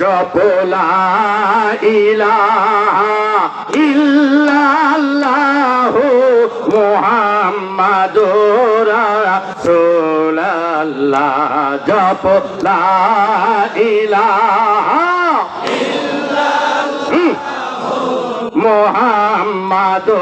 জপলা ইলাহা ইল্লাল্লাহ মুহাম্মাদুর রাসূলুল্লাহ। জপলা ইলাহা। মোহাম্মদুর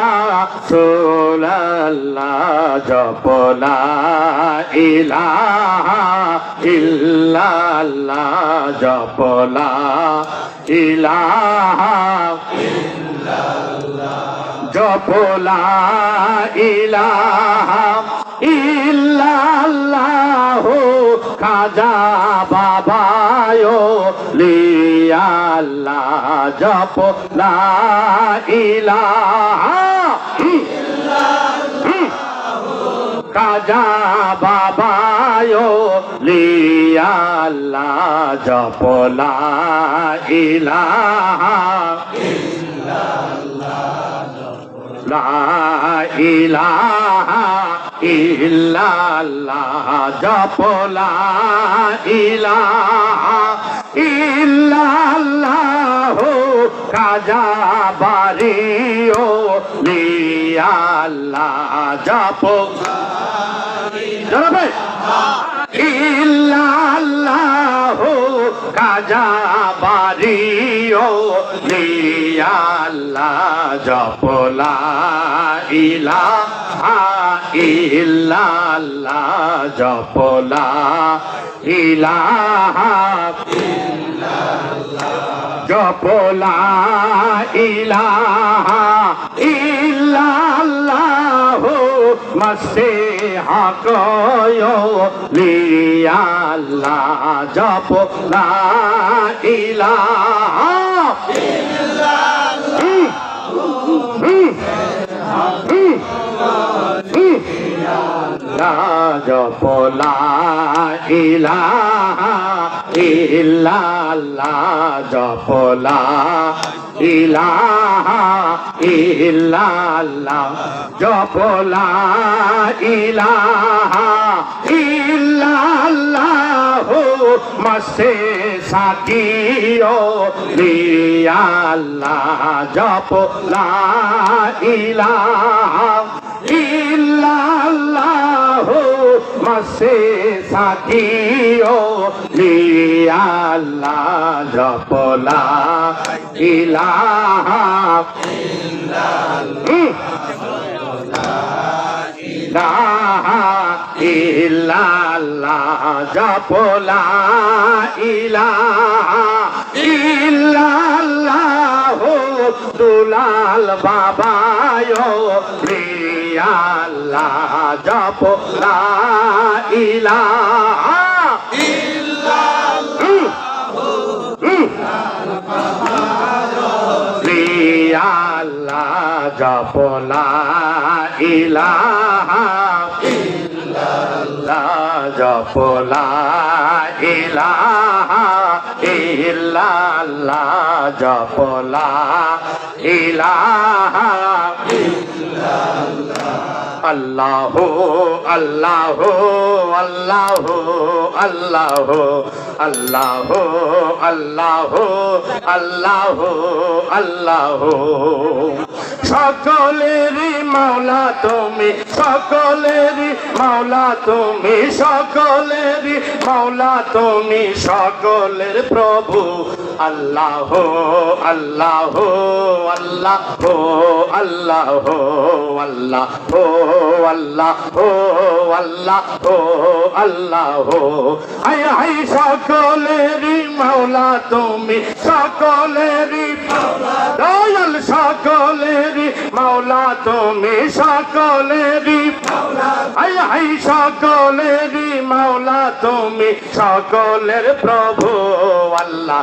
রাসূলুল্লাহ জপলা ইলাহা ইল্লাল্লাহ জপলা ইলাহা জপলা ইলাহা ইল্লাল্লাহ খাজা বাবায় আল্লাহ জপ লা কাজা বাবায়ো লিয়াল্লা জপলা ইলা লা ইলাহা ইল্লাল্লাহ জপলা ইলাহা ইল্লাল্লাহ কাজা বাড়িও লিয়াল্লাহ জপ ইল্লাল্লাহ কাজা বাড়িও লিয়াল্লাহ জপলা ইলাহা জপলা ইলাহা জপলা ইলাহা ইল্লাল্লাহ মসিহা কয়ো লিয়াল্লাহ জপ লা জপলা ইলাহা ইল্লাল্লাহ জপলা ইলাহা ইল্লাল্লাহ জপলা ইলাহা ইল্লাল্লাহ মসে সাকিও লিয়াল্লাহ জপলা ইলাহা মসে সাকিও লিয়াল্লাহ জপলা ইলাহা ইল্লাল্লাহ। জপলা ইলাহা ইল্লাল্লাহ দুলাল বাবায় আল্লাহ, জপ ইলা ইলাহা আল্লাহ, জপ লা ইলাহা ইল্লাল্লাহ। জপ লা ইলাহা ইল্লাল্লাহ। জপ লা ইলাহা আল্লাহ আল্লাহ আল্লাহ আল্লাহ আল্লাহ আল্লাহ আল্লাহ আল্লাহ। সকলেরই মাওলা তুমি, সকলেরই মাওলা তুমি, সকলেরই মাওলা তুমি, সকলের প্রভু। আল্লাহ আল্লাহ আল্লাহ আল্লাহ আল্লাহ আল্লাহ আল্লাহ আল্লাহ। হাই হাই সকলেরই মাওলা তুমি, সকলেরই দয়াল, সকলেরই মাওলা তুমি, সকলেরই হাই হাই সকলেরই মাওলা তুমি, সকলের প্রভু আল্লাহ।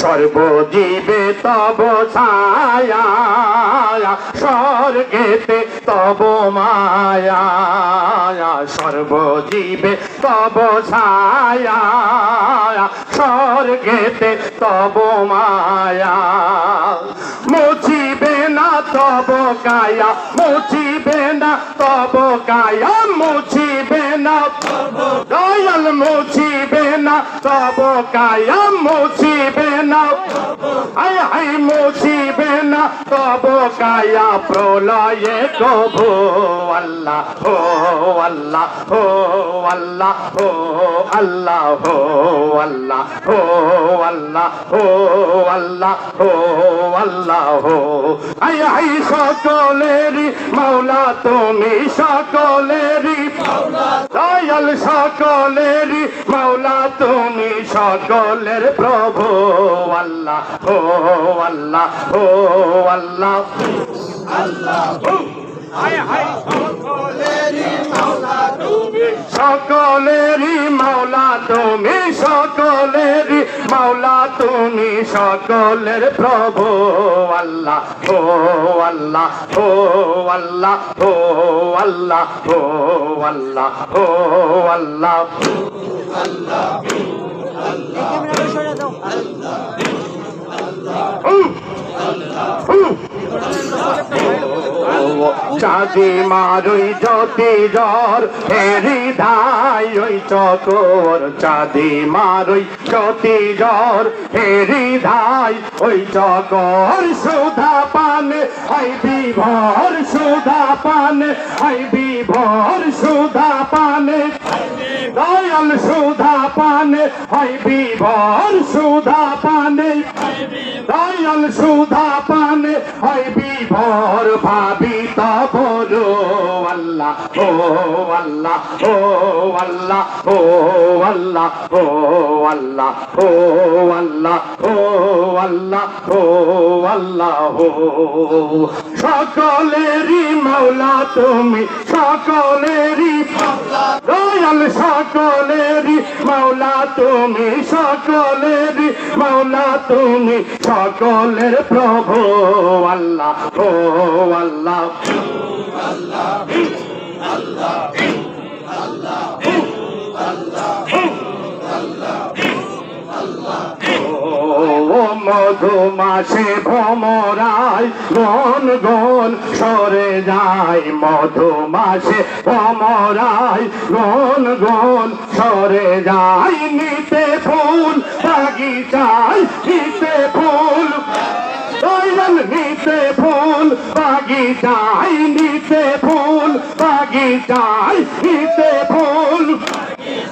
সর্বজীবে তব ছায়া, স্বর্গেতে তব মায়া, সর্বজীবে তব ছায়া, স্বর্গেতে তব মায়া। মুছিবে না তব কায়া, মুছিবে না তব কায়া, মুছিবে না তব দয়াল, মুছিবে না তব কায়া, মুছিবে না। আয় হাই মুছিবে না। তব কায়া প্রলয়ে কবু আল্লাহ, ও আল্লাহ ও আল্লাহ ও আল্লাহ ও আল্লাহ ও আল্লাহ ও আল্লাহ ও আল্লাহ, ও। আয়, সকলেরই মাওলা, তুমি সকলেরই দয়াল সকলের মাওলা তুমি সকলের প্রভু। আল্লাহ ও আল্লাহ ও আল্লাহ। সকলেরই তুমি সকলের প্রভু আল্লাহ ও আল্লাহ ও আল্লাহ ও আল্লাহ ও আল্লাহ ও আল্লাহ চাঁদি মারুই জ্যোতি জ্বর হেরি ধাই ওই চকর। চাঁদি মারুই জ্যোতি জ্বর হেরি ধাই ওই চকর। সুধা পানে হাই বিভর, সুধা পানে হাই বিভর, সুধা পানে। দয়াল সুধা পানে হাই বিভর, সুধা পানে। দয়াল সুধা পানে হয় বিভোর ভাবিত বলো আল্লাহ, ও আল্লাহ ও আল্লাহ ও আল্লাহ ও আল্লাহ ও আল্লাহ ও আল্লাহ ও আল্লাহ। সকলেরই মাওলা তুমি, সকলেরই দয়াল, সকলেরই মাওলা তুমি, সকলেরই মাওলা তুমি সকলের প্রভু আল্লাহ ও আল্লাহ। মধুমাসে ভমরায় গন গন সরে যায় মধুমাসে। ভমরায় গন গন সরে যায়, নিতে ফুল, বাগিচায় নিতে ফুল। নিতে ফুল, বাগিচায় নিতে ফুল, বাগিচায় নিতে ফুল।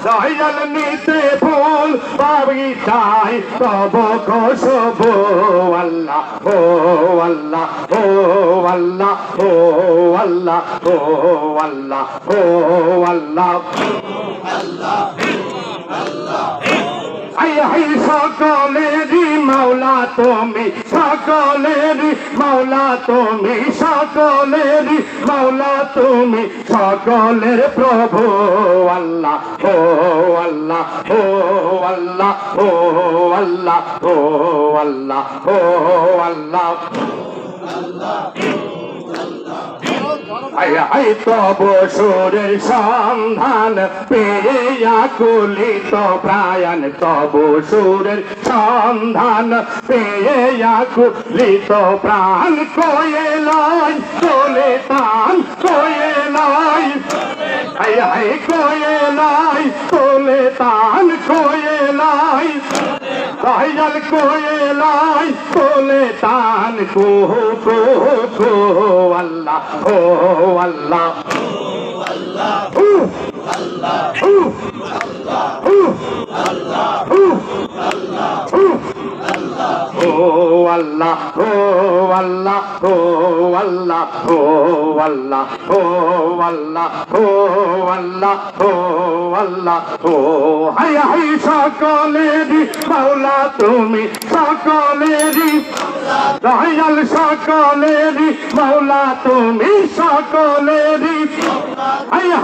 দয়াল নিতে ফুল বাগিচায় তব কসব। আল্লাহ, ও আল্লাহ ও আল্লাহ ও আল্লাহ ও আল্লাহ ও আল্লাহ আল্লাহ। হাই সকলেরই মাওলা তুমি সকলেরই মাওলা তুমি সকলেরই মাওলা তুমি, সকলের প্রভু আল্লাহ, ও আল্লাহ ও আল্লাহ ও আল্লাহ ও আল্লাহ ও আল্লাহ। আয় আয় তব সুরের সন্ধান পেয়ে আকুলিত প্রায়ণ। তব সুরের সন্ধান পেয়ে আকুলিত প্রাণ। কয়ে লয় তোলে তান কয়ে লয়। আয় আয় কয়ে লয় তোলে তান কয়ে লয়। কোয়েলাই কোলে কোরআন কো কো কো আল্লাহ ও আল্লাহ আল্লাহ আল্লাহ আল্লাহ আল্লাহ আল্লাহ ও আল্লাহ, ও আল্লাহ ও আল্লাহ ও আল্লাহ ও আল্লাহ ও আল্লাহ ও আল্লাহ, ও হাই হাই, সকলেরই মাওলা তুমি সকলেরই। দয়াল সকলেরই মৌলা তুমি সকলেরই।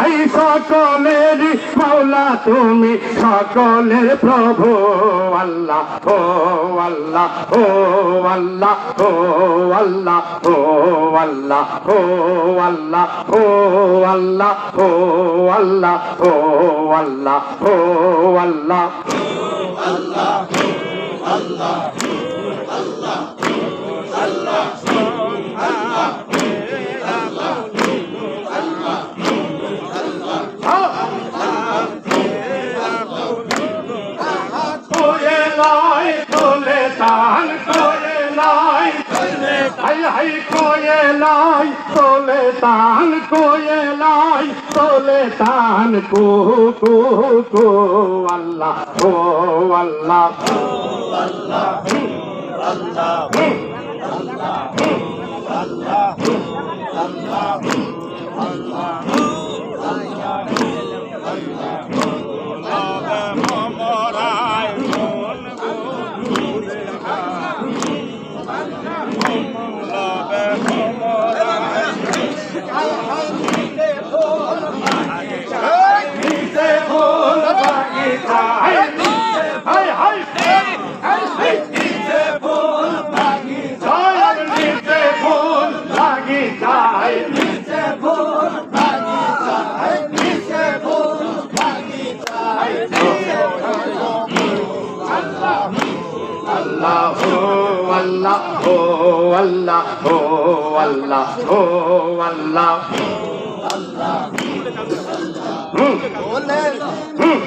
হাই সকলেরই মৌলা তুমি সকলের প্রভু আল্লাহ ও আল্লাহ ও আল্লাহ ও আল্লাহ ও আল্লাহ ও আল্লাহ ও আল্লাহ ও আল্লাহ ও আল্লাহ ও আল্লাহ কোয়ে তান কোয়েলাই তোলে তান কো কো কো, আল্লাহ ও আল্লাহ। আল্লাহ আল্লাহ আল্লাহ আল্লাহ আল্লাহ Allah how, how O Allah O Allah O Allah. Hmm